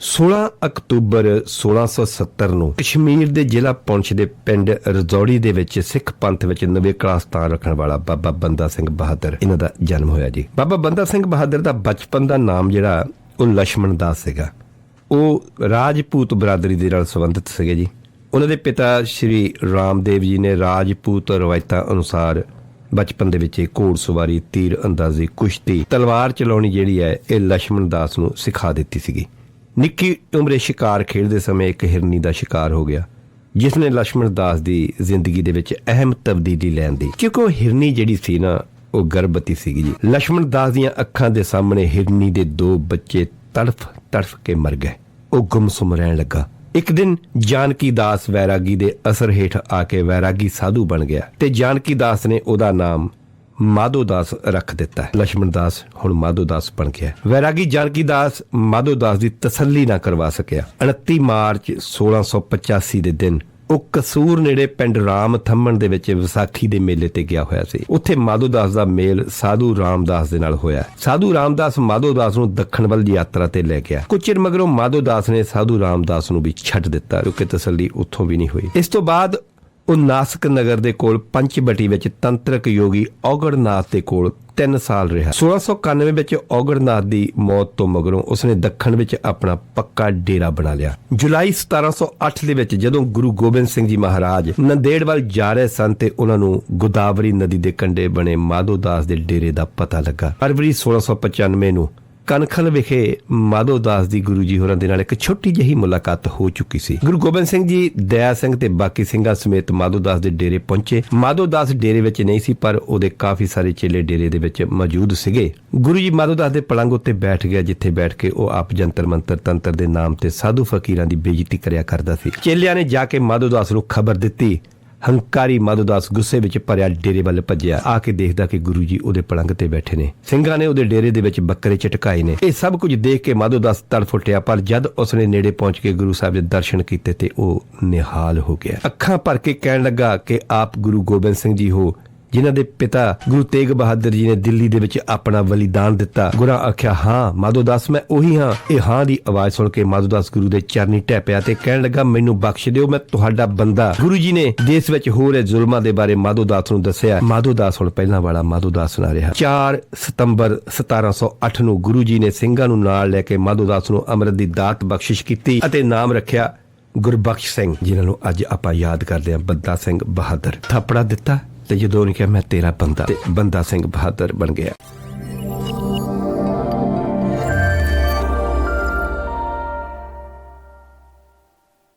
16 October 1670 ਨੂੰ ਕਸ਼ਮੀਰ ਦੇ ਜ਼ਿਲ੍ਹਾ ਪੁੰਛ ਦੇ ਪਿੰਡ ਰਜੌੜੀ ਦੇ ਵਿੱਚ ਸਿੱਖ ਪੰਥ ਵਿੱਚ ਨਵੇਂ ਕਲਾਸਤਾਨ ਰੱਖਣ ਵਾਲਾ ਬਾਬਾ ਬੰਦਾ ਸਿੰਘ ਬਹਾਦਰ ਇਹਨਾਂ ਦਾ ਜਨਮ ਹੋਇਆ ਜੀ। ਬਾਬਾ ਬੰਦਾ ਸਿੰਘ ਬਹਾਦਰ ਦਾ ਬਚਪਨ ਦਾ ਨਾਮ ਜਿਹੜਾ ਉਹ ਲక్ష్మణ ਦਾਸ ਸੀਗਾ। ਉਹ ਰਾਜਪੂਤ ਬਰਾਦਰੀ ਦੇ ਨਾਲ ਸੰਬੰਧਿਤ ਸੀਗੇ ਜੀ। ਉਹਨਾਂ ਦੇ ਪਿਤਾ ਸ਼੍ਰੀ ਰਾਮਦੇਵ ਜੀ ਨੇ ਰਾਜਪੂਤ ਰਵਾਇਤਾਂ ਅਨੁਸਾਰ ਬਚਪਨ ਦੇ ਵਿੱਚ ਘੋੜ ਸਵਾਰੀ, ਤੀਰ ਅੰਦਾਜ਼ੀ, ਕੁਸ਼ਤੀ, ਤਲਵਾਰ ਚਲਾਉਣੀ ਜਿਹੜੀ ਹੈ, ਇਹ ਲక్ష్మణ ਦਾਸ ਨੂੰ ਸਿਖਾ ਦਿੱਤੀ ਸੀਗੀ। ਨਿੱਕੀ ਉਮਰੇ ਸ਼ਿਕਾਰ ਖੇਡਦੇ ਸਮੇਂ ਇੱਕ ਹਿਰਨੀ ਦਾ ਸ਼ਿਕਾਰ ਹੋ ਗਿਆ, ਜਿਸ ਨੇ ਲక్ష్మణ ਦਾਸ ਦੀ ਜ਼ਿੰਦਗੀ ਦੇ ਵਿੱਚ ਅਹਿਮ ਤਬਦੀਲੀ ਲੈਣ ਦੀ। ਕਿਉਂਕਿ ਉਹ ਹਿਰਨੀ ਜਿਹੜੀ ਸੀ ਨਾ, ਉਹ ਗਰਭਵਤੀ ਸੀਗੀ ਜੀ। ਲక్ష్మణ ਦਾਸ ਦੀਆਂ ਅੱਖਾਂ ਦੇ ਸਾਹਮਣੇ ਹਿਰਨੀ ਦੇ ਦੋ ਬੱਚੇ ਤੜਫ ਤੜਫ ਕੇ ਮਰ ਗਏ। ਉਹ ਗੁੰਮਸੁਮ ਰਹਿਣ ਲੱਗਾ। ਇੱਕ ਦਿਨ ਜਾਨਕੀ ਦਾਸ ਵੈਰਾਗੀ ਦੇ ਅਸਰ ਹੇਠ ਆ ਕੇ ਵੈਰਾਗੀ ਸਾਧੂ ਬਣ ਗਿਆ ਤੇ ਜਾਨਕੀ ਦਾਸ ਨੇ ਉਹਦਾ ਨਾਮ ਮਾਧੋਦਾਸ ਰੱਖ ਦਿੱਤਾ ਹੈ। ਲక్ష్మణ ਦਾਸ ਹੁਣ ਮਾਧੋਦਾਸ ਬਣ ਗਿਆ ਵੈਰਾਗੀ ਜਾਨਕੀ ਦਾਸ ਮਾਧੋਦਾਸ ਦੀ ਤਸੱਲੀ ਨਾ ਕਰਵਾ ਸਕਿਆ। 29 ਮਾਰਚ 1685 ਦੇ ਦਿਨ ਉਹ ਕਸੂਰ ਨੇੜੇ ਪਿੰਡ ਰਾਮ ਥੰਮਣ ਦੇ ਵਿੱਚ ਵਿਸਾਖੀ ਦੇ ਮੇਲੇ ਤੇ ਗਿਆ ਹੋਇਆ ਸੀ। ਉੱਥੇ ਮਾਧੋਦਾਸ ਦਾ ਮੇਲ ਸਾਧੂ ਰਾਮਦਾਸ ਦੇ ਨਾਲ ਹੋਇਆ ਸਾਧੂ ਰਾਮਦਾਸ ਮਾਧੋਦਾਸ ਨੂੰ ਦੱਖਣ ਵੱਲ ਯਾਤਰਾ ਤੇ ਲੈ ਗਿਆ। ਕੁਝ ਚਿਰ ਮਗਰੋਂ ਮਾਧੋਦਾਸ ਨੇ ਸਾਧੂ ਰਾਮਦਾਸ ਨੂੰ ਵੀ ਛੱਡ ਦਿੱਤਾ, ਕਿਉਂਕਿ ਤਸੱਲੀ ਉੱਥੋਂ ਵੀ ਨਹੀਂ ਹੋਈ। ਇਸ ਤੋਂ ਬਾਅਦ ਉਹ ਨਾਸਕ ਨਗਰ ਦੇ ਕੋਲ ਪੰਚਬਟੀ ਵਿੱਚ ਤੰਤਰਕ ਯੋਗੀ ਔਗੜਨਾਥ ਦੇ ਕੋਲ 3 ਸਾਲ ਰਿਹਾ। 1691 ਵਿੱਚ ਔਗੜਨਾਥ ਦੀ ਮੌਤ ਤੋਂ ਮਗਰੋਂ ਉਸਨੇ ਦੱਖਣ ਵਿੱਚ ਆਪਣਾ ਪੱਕਾ ਡੇਰਾ ਬਣਾ ਲਿਆ। ਜੁਲਾਈ 1708 ਦੇ ਵਿੱਚ ਜਦੋਂ ਗੁਰੂ ਗੋਬਿੰਦ ਸਿੰਘ ਜੀ ਮਹਾਰਾਜ ਨੰਦੇੜ ਵੱਲ ਜਾ ਰਹੇ ਸਨ ਤੇ ਉਹਨਾਂ ਨੂੰ ਗੋਦਾਵਰੀ ਨਦੀ ਦੇ ਕੰਢੇ ਬਣੇ ਮਾਧੋ ਦਾਸ ਦੇ ਡੇਰੇ ਦਾ ਪਤਾ ਲੱਗਾ। ਫਰਵਰੀ 1695 ਨੂੰ ਕਨਖਲ ਵਿਖੇ ਮਾਧੋ ਦਾਸ ਦੀ ਗੁਰੂ ਜੀ ਹੋਰਾਂ ਦੇ ਨਾਲ ਇੱਕ ਛੋਟੀ ਜਿਹੀ ਮੁਲਾਕਾਤ ਹੋ ਚੁੱਕੀ ਸੀ। ਗੁਰੂ ਗੋਬਿੰਦ ਸਿੰਘ ਜੀ, ਦਇਆ ਸਿੰਘ ਤੇ ਬਾਕੀ ਸਿੰਘਾਂ ਸਮੇਤ ਮਾਧੋ ਦਾਸ ਦੇ ਡੇਰੇ ਪਹੁੰਚੇ। ਮਾਧੋ ਦਾਸ ਡੇਰੇ ਵਿੱਚ ਨਹੀਂ ਸੀ, ਪਰ ਉਹਦੇ ਕਾਫੀ ਸਾਰੇ ਚੇਲੇ ਡੇਰੇ ਦੇ ਵਿੱਚ ਮੌਜੂਦ ਸੀਗੇ। ਗੁਰੂ ਜੀ ਮਾਧੋ ਦਾਸ ਦੇ ਪਲੰਗ ਉੱਤੇ ਬੈਠ ਗਿਆ, ਜਿੱਥੇ ਬੈਠ ਕੇ ਉਹ ਆਪ ਜੰਤਰ ਮੰਤਰ ਤੰਤਰ ਦੇ ਨਾਮ ਤੇ ਸਾਧੂ ਫਕੀਰਾਂ ਦੀ ਬੇਇੱਜ਼ਤੀ ਕਰਿਆ ਕਰਦਾ ਸੀ। ਚੇਲਿਆਂ ਨੇ ਜਾ ਕੇ ਮਾਧੋ ਦਾਸ ਨੂੰ ਖਬਰ ਦਿੱਤੀ। ਹੰਕਾਰੀ ਮਾਧੋਦਾਸ ਗੁੱਸੇ ਵਿੱਚ ਭਰਿਆ ਡੇਰੇ ਵੱਲ ਭੱਜਿਆ। ਆ ਕੇ ਦੇਖਦਾ ਕਿ ਗੁਰੂ ਜੀ ਉਹਦੇ ਪਲੰਗ ਤੇ ਬੈਠੇ ਨੇ। ਸਿੰਘਾਂ ਨੇ ਉਹਦੇ ਡੇਰੇ ਦੇ ਵਿੱਚ ਬੱਕਰੇ ਚਟਕਾਏ ਨੇ। ਇਹ ਸਭ ਕੁਝ ਦੇਖ ਕੇ ਮਾਧੋਦਾਸ ਤੜਫ ਉੱਠਿਆ ਪਰ ਜਦ ਉਸਨੇ ਨੇੜੇ ਪਹੁੰਚ ਕੇ ਗੁਰੂ ਸਾਹਿਬ ਦੇ ਦਰਸ਼ਨ ਕੀਤੇ ਤੇ ਉਹ ਨਿਹਾਲ ਹੋ ਗਿਆ। ਅੱਖਾਂ ਭਰ ਕੇ ਕਹਿਣ ਲੱਗਾ ਕਿ ਆਪ ਗੁਰੂ ਗੋਬਿੰਦ ਸਿੰਘ ਜੀ ਹੋ ਜਿਨ੍ਹਾਂ ਦੇ ਪਿਤਾ ਗੁਰੂ ਤੇਗ ਬਹਾਦਰ ਜੀ ਨੇ ਦਿੱਲੀ ਦੇ ਵਿੱਚ ਆਪਣਾ ਬਲੀਦਾਨ ਦਿੱਤਾ। ਗੁਰਾਂ ਆਖਿਆ, ਹਾਂ ਮਾਧੋਦਾਸ ਮੈਂ ਉਹੀ ਹਾਂ। ਇਹ ਹਾਂ ਦੀ ਆਵਾਜ਼ ਸੁਣ ਕੇ ਮਾਧੋਦਾਸ ਗੁਰੂ ਦੇ ਚਰਨੀ ਟਹਿ ਪਿਆ ਤੇ ਕਹਿਣ ਲੱਗਾ, ਮੈਨੂੰ ਬਖਸ਼ ਦਿਓ, ਮੈਂ ਤੁਹਾਡਾ ਬੰਦਾ। ਗੁਰੂ ਜੀ ਨੇ ਦੇਸ਼ ਵਿੱਚ ਹੋ ਰਹੇ ਜ਼ੁਲਮਾਂ ਦੇ ਬਾਰੇ ਮਾਧੋਦਾਸ ਨੂੰ ਦੱਸਿਆ। ਮਾਧੋਦਾਸ ਹੁਣ ਪਹਿਲਾਂ ਵਾਲਾ ਮਾਧੋਦਾਸ ਨਾ ਰਿਹਾ। 4 ਸਤੰਬਰ 1708 ਨੂੰ ਗੁਰੂ ਜੀ ਨੇ ਸਿੰਘਾਂ ਨੂੰ ਨਾਲ ਲੈ ਕੇ ਮਾਧੋਦਾਸ ਨੂੰ ਅੰਮ੍ਰਿਤ ਦੀ ਦਾਤ ਬਖਸ਼ਿਸ਼ ਕੀਤੀ ਅਤੇ ਨਾਮ ਰੱਖਿਆ ਗੁਰਬਖਸ਼ ਸਿੰਘ, ਜਿਨ੍ਹਾਂ ਨੂੰ ਅੱਜ ਆਪਾਂ ਯਾਦ ਕਰਦੇ ਹਾਂ। ਬੱਦਾ ਸਿੰਘ ਬਹਾਦਰ, ਥਾਪੜਾ ਦਿੱਤਾ। ਤੇ ਜਦੋਂ ਉਹਨੇ ਕਿਹਾ ਮੈਂ ਤੇਰਾ ਬੰਦਾ ਤੇ ਬੰਦਾ ਸਿੰਘ ਬਹਾਦਰ ਬਣ ਗਿਆ।